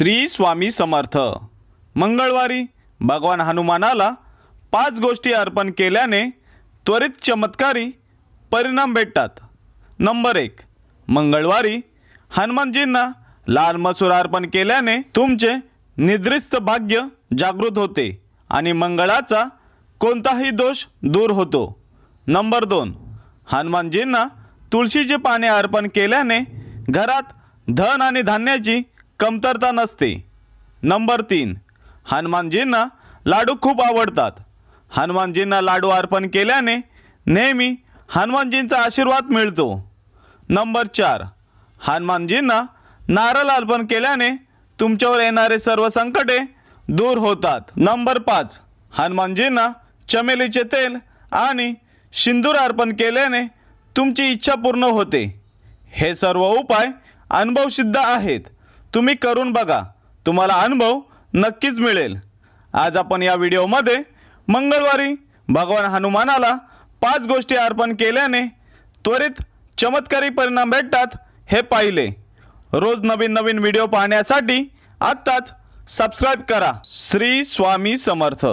श्री स्वामी समर्थ. मंगळवारी भगवान हनुमानाला पाच गोष्टी अर्पण केल्याने त्वरित चमत्कारी परिणाम भेटतात. नंबर एक मंगळवारी हनुमानजींना लाल मसूर अर्पण केल्याने तुमचे निद्रिस्त भाग्य जागृत होते आणि मंगळाचा कोणताही दोष दूर होतो. नंबर दोन हनुमानजींना तुळशीचे पाने अर्पण केल्याने घरात धन आणि धान्याची कमतरता नसते. नंबर तीन हनुमानजींना लाडू खूप आवडतात. हनुमानजींना लाडू अर्पण केल्याने नेहमी हनुमानजींचा आशीर्वाद मिळतो. नंबर चार हनुमानजींना नारळ अर्पण केल्याने तुमच्यावर येणारे सर्व संकटे दूर होतात. नंबर पाच हनुमानजींना चमेलीचे तेल आणि सिंदूर अर्पण केल्याने तुमची इच्छा पूर्ण होते. हे सर्व उपाय अनुभवसिद्ध आहेत. तुम्ही करून बघा. तुम्हाला अनुभव नक्कीच मिळेल. आज आपण या व्हिडिओमध्ये मंगळवारी भगवान हनुमानाला पाच गोष्टी अर्पण केल्याने त्वरित चमत्कारी परिणाम भेटतात हे पाहिले. रोज नवीन नवीन व्हिडिओ पाहण्यासाठी आत्ताच सबस्क्राईब करा. श्री स्वामी समर्थ.